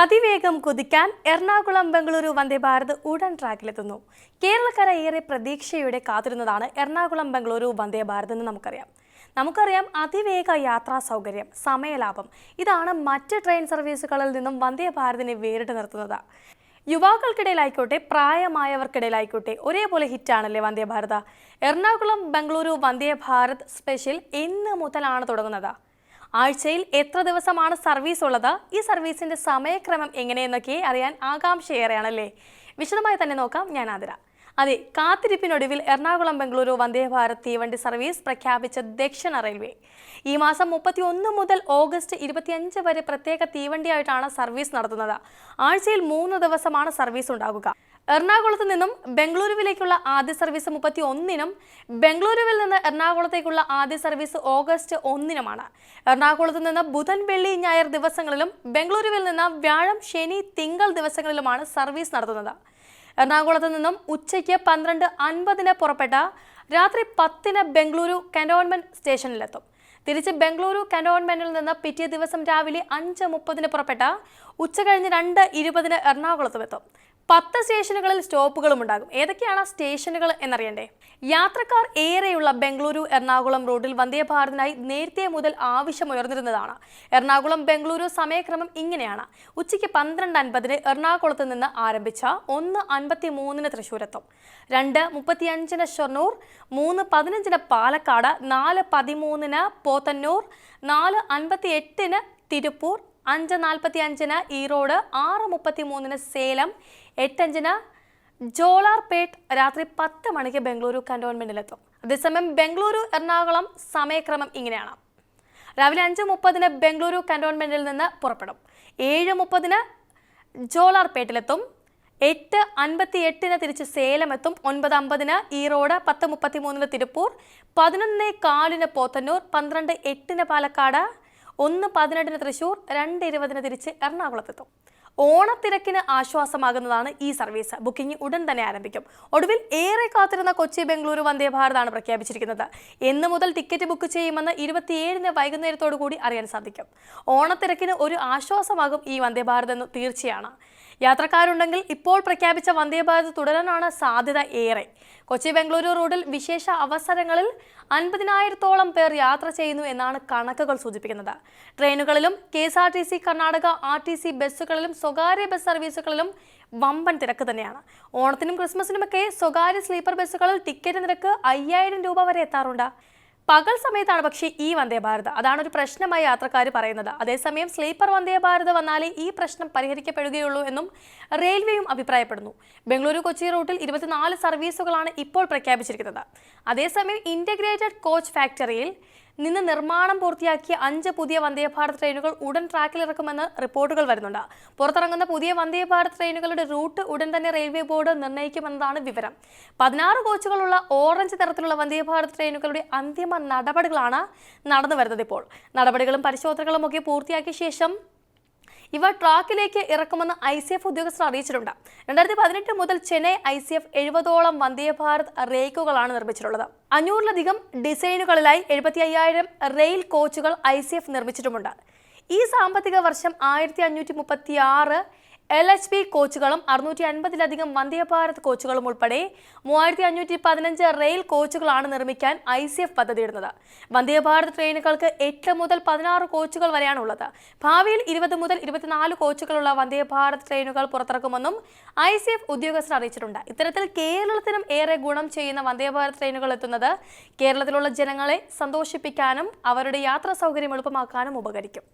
അതിവേഗം കുതിക്കാൻ എറണാകുളം ബംഗളൂരു വന്ദേ ഭാരത് ഉടൻ ട്രാക്കിലെത്തുന്നു. കേരളക്കര ഏറെ പ്രതീക്ഷയോടെ കാത്തിരുന്നതാണ് എറണാകുളം ബംഗളൂരു വന്ദേ ഭാരത് എന്ന് നമുക്കറിയാം. നമുക്കറിയാം അതിവേഗ യാത്രാ സൗകര്യം സമയലാഭം. ഇതാണ് മറ്റ് ട്രെയിൻ സർവീസുകളിൽ നിന്നും വന്ദേ ഭാരതിനെ വേറിട്ട് നിർത്തുന്നത്. യുവാക്കൾക്കിടയിലായിക്കോട്ടെ പ്രായമായവർക്കിടയിലായിക്കോട്ടെ ഒരേപോലെ ഹിറ്റാണല്ലേ വന്ദേ ഭാരത. എറണാകുളം ബംഗളൂരു വന്ദേ ഭാരത് സ്പെഷ്യൽ എന്ന് മുതലാണ് തുടങ്ങുന്നത്. ആഴ്ചയിൽ എത്ര ദിവസമാണ് സർവീസ് ഉള്ളത്? ഈ സർവീസിന്റെ സമയക്രമം എങ്ങനെയെന്നൊക്കെ അറിയാൻ ആകാംക്ഷയേറെയാണല്ലേ? വിശദമായി തന്നെ നോക്കാം ഞാൻ ആതിര. അതെ കാത്തിരിപ്പിനൊടുവിൽ എറണാകുളം ബംഗളൂരു വന്ദേ ഭാരത് തീവണ്ടി സർവീസ് പ്രഖ്യാപിച്ച ദക്ഷിണ റെയിൽവേ. ഈ മാസം മുപ്പത്തി ഒന്ന് മുതൽ ഓഗസ്റ്റ് ഇരുപത്തിയഞ്ച് വരെ പ്രത്യേക തീവണ്ടിയായിട്ടാണ് സർവീസ് നടത്തുന്നത്. ആഴ്ചയിൽ മൂന്ന് ദിവസമാണ് സർവീസ് ഉണ്ടാകുക. എറണാകുളത്ത് നിന്നും ബംഗളൂരുവിലേക്കുള്ള ആദ്യ സർവീസ് മുപ്പത്തി ഒന്നിനും ബംഗളൂരുവിൽ നിന്ന് എറണാകുളത്തേക്കുള്ള ആദ്യ സർവീസ് ഓഗസ്റ്റ് ഒന്നിനുമാണ്. എറണാകുളത്ത് നിന്ന് ബുധൻ വെള്ളി ഞായർ ദിവസങ്ങളിലും ബംഗളൂരുവിൽ നിന്ന് വ്യാഴം ശനി തിങ്കൾ ദിവസങ്ങളിലുമാണ് സർവീസ് നടത്തുന്നത്. എറണാകുളത്ത് നിന്നും ഉച്ചയ്ക്ക് പന്ത്രണ്ട് അൻപതിന് പുറപ്പെട്ട രാത്രി പത്തിന് ബംഗളൂരു കന്റോൺമെന്റ് സ്റ്റേഷനിലെത്തും. തിരിച്ച് ബംഗളൂരു കന്റോൺമെന്റിൽ നിന്ന് പിറ്റേ ദിവസം രാവിലെ അഞ്ച് മുപ്പതിന് പുറപ്പെട്ട ഉച്ച കഴിഞ്ഞ് രണ്ട് ഇരുപതിന് എറണാകുളത്തും എത്തും. പത്ത് സ്റ്റേഷനുകളിൽ സ്റ്റോപ്പുകളും ഉണ്ടാകും. ഏതൊക്കെയാണ് സ്റ്റേഷനുകൾ എന്നറിയണ്ടേ? യാത്രക്കാർ ഏറെയുള്ള ബംഗളൂരു എറണാകുളം റോഡിൽ വന്ദേ ഭാരതിനായി നേരത്തെ മുതൽ ആവശ്യമുയർന്നിരുന്നതാണ്. എറണാകുളം ബംഗളൂരു സമയക്രമം ഇങ്ങനെയാണ്. ഉച്ചയ്ക്ക് പന്ത്രണ്ട് അൻപതിന് എറണാകുളത്ത് നിന്ന് ആരംഭിച്ച ഒന്ന് അൻപത്തി മൂന്നിന് തൃശ്ശൂരെത്തും. രണ്ട് മുപ്പത്തിയഞ്ചിന് ഷൊർണൂർ മൂന്ന് പതിനഞ്ചിന് പാലക്കാട് നാല് പതിമൂന്നിന് പോത്തന്നൂർ നാല് അൻപത്തി എട്ടിന് തിരുപ്പൂർ അഞ്ച് നാൽപ്പത്തി അഞ്ചിന് ഈറോഡ് ആറ് മുപ്പത്തി മൂന്നിന് സേലം എട്ടഞ്ചിന് ജോളാർപേട്ട് രാത്രി പത്ത് മണിക്ക് ബംഗളൂരു കന്റോൺമെന്റിലെത്തും. അതേസമയം ബംഗളൂരു എറണാകുളം സമയക്രമം ഇങ്ങനെയാണ്. രാവിലെ അഞ്ച് മുപ്പതിന് ബംഗളൂരു കന്റോൺമെന്റിൽ നിന്ന് പുറപ്പെടും. ഏഴ് മുപ്പതിന് ജോളാർപേട്ടിലെത്തും. എട്ട് അൻപത്തി എട്ടിന് തിരിച്ച് സേലം എത്തും ഒൻപത് അമ്പതിന് ഈറോഡ് പത്ത് മുപ്പത്തി മൂന്നിന് തിരുപ്പൂർ പതിനൊന്ന് കാലിന് പോത്തന്നൂർ പന്ത്രണ്ട് എട്ടിന് പാലക്കാട് ഒന്ന് പതിനെട്ടിന് തൃശൂർ രണ്ട് ഇരുപതിന് തിരിച്ച് എറണാകുളത്തെത്തും. ഓണത്തിരക്കിന് ആശ്വാസമാകുന്നതാണ് ഈ സർവീസ്. ബുക്കിംഗ് ഉടൻ തന്നെ ആരംഭിക്കും. ഒടുവിൽ ഏറെ കാത്തിരുന്ന കൊച്ചി ബംഗളൂരു വന്ദേ ഭാരതാണ് പ്രഖ്യാപിച്ചിരിക്കുന്നത്. എന്ന് മുതൽ ടിക്കറ്റ് ബുക്ക് ചെയ്യുമെന്ന് ഇരുപത്തിയേഴിന് വൈകുന്നേരത്തോടു കൂടി അറിയാൻ സാധിക്കും. ഓണത്തിരക്കിന് ഒരു ആശ്വാസമാകും ഈ വന്ദേ ഭാരത് എന്ന് തീർച്ചയാണ്. യാത്രക്കാരുണ്ടെങ്കിൽ ഇപ്പോൾ പ്രഖ്യാപിച്ച വന്ദേ ഭാരത് തുടരാനാണ് സാധ്യത ഏറെ. കൊച്ചി ബംഗളൂരു റോഡിൽ വിശേഷ അവസരങ്ങളിൽ അൻപതിനായിരത്തോളം പേർ യാത്ര ചെയ്യുന്നു എന്നാണ് കണക്കുകൾ സൂചിപ്പിക്കുന്നത്. ട്രെയിനുകളിലും K S R T C Karnataka R T C ബസ്സുകളിലും സ്വകാര്യ ബസ് സർവീസുകളിലും വമ്പൻ തിരക്ക് തന്നെയാണ്. ഓണത്തിനും ക്രിസ്മസിനുമൊക്കെ സ്വകാര്യ സ്ലീപ്പർ ബസ്സുകളിൽ ടിക്കറ്റ് നിരക്ക് അയ്യായിരം രൂപ വരെ എത്താറുണ്ട്. പകൽ സമയത്താണ് പക്ഷേ ഈ വന്ദേ ഭാരത് അതാണ് ഒരു പ്രശ്നമായി യാത്രക്കാർ പറയുന്നത്. അതേസമയം സ്ലീപ്പർ വന്ദേ ഭാരത് വന്നാലേ ഈ പ്രശ്നം പരിഹരിക്കപ്പെടുകയുള്ളൂ എന്നും റെയിൽവേയും അഭിപ്രായപ്പെടുന്നു. ബംഗളൂരു കൊച്ചി റൂട്ടിൽ ഇരുപത്തിനാല് സർവീസുകളാണ് ഇപ്പോൾ പ്രഖ്യാപിച്ചിരിക്കുന്നത്. അതേസമയം ഇന്റഗ്രേറ്റഡ് കോച്ച് ഫാക്ടറിയിൽ നിന്ന് നിർമ്മാണം പൂർത്തിയാക്കിയ അഞ്ച് പുതിയ വന്ദേ ഭാരത് ട്രെയിനുകൾ ഉടൻ ട്രാക്കിൽ ട്രാക്കിലിറക്കുമെന്ന് റിപ്പോർട്ടുകൾ വരുന്നുണ്ട്. പുറത്തിറങ്ങുന്ന പുതിയ വന്ദേ ഭാരത് ട്രെയിനുകളുടെ റൂട്ട് ഉടൻ തന്നെ റെയിൽവേ ബോർഡ് നിർണയിക്കുമെന്നതാണ് വിവരം. പതിനാറ് കോച്ചുകളുള്ള ഓറഞ്ച് തരത്തിലുള്ള വന്ദേ ഭാരത് ട്രെയിനുകളുടെ അന്തിമ നടപടികളാണ് നടന്നു വരുന്നത് ഇപ്പോൾ. നടപടികളും പരിശോധനകളും ഒക്കെ പൂർത്തിയാക്കിയ ശേഷം ഇവ ട്രാക്കിലേക്ക് ഇറക്കുമെന്ന് ഐ സി എഫ് ഉദ്യോഗസ്ഥർ അറിയിച്ചിട്ടുണ്ട്. രണ്ടായിരത്തി പതിനെട്ട് മുതൽ ചെന്നൈ ഐ സി എഫ് എഴുപതോളം വന്ദേ ഭാരത് റേക്കുകളാണ് നിർമ്മിച്ചിട്ടുള്ളത്. അഞ്ഞൂറിലധികം ഡിസൈനുകളിലായി എഴുപത്തി അയ്യായിരം റെയിൽ കോച്ചുകൾ ഐ സി എഫ് നിർമ്മിച്ചിട്ടുമുണ്ട്. ഈ സാമ്പത്തിക വർഷം ആയിരത്തി അഞ്ഞൂറ്റി മുപ്പത്തി ആറ് എൽ എച്ച് പി കോച്ചുകളും അറുന്നൂറ്റി അൻപതിലധികം വന്ദേ ഭാരത് കോച്ചുകളും ഉൾപ്പെടെ മൂവായിരത്തി അഞ്ഞൂറ്റി പതിനഞ്ച് റെയിൽ കോച്ചുകളാണ് നിർമ്മിക്കാൻ ഐ സി എഫ് പദ്ധതിയിടുന്നത്. വന്ദേ ഭാരത് ട്രെയിനുകൾക്ക് എട്ട് മുതൽ പതിനാറ് കോച്ചുകൾ വരെയാണ് ഉള്ളത് ഭാവിയിൽ ഇരുപത് മുതൽ ഇരുപത്തിനാല് കോച്ചുകളുള്ള വന്ദേ ഭാരത് ട്രെയിനുകൾ പുറത്തിറക്കുമെന്നും ഐ സി എഫ് ഉദ്യോഗസ്ഥർ അറിയിച്ചിട്ടുണ്ട്. ഇത്തരത്തിൽ കേരളത്തിനും ഏറെ ഗുണം ചെയ്യുന്ന വന്ദേ ഭാരത് ട്രെയിനുകൾ എത്തുന്നത് കേരളത്തിലുള്ള ജനങ്ങളെ സന്തോഷിപ്പിക്കാനും അവരുടെ യാത്രാ സൗകര്യം എളുപ്പമാക്കാനും ഉപകരിക്കും.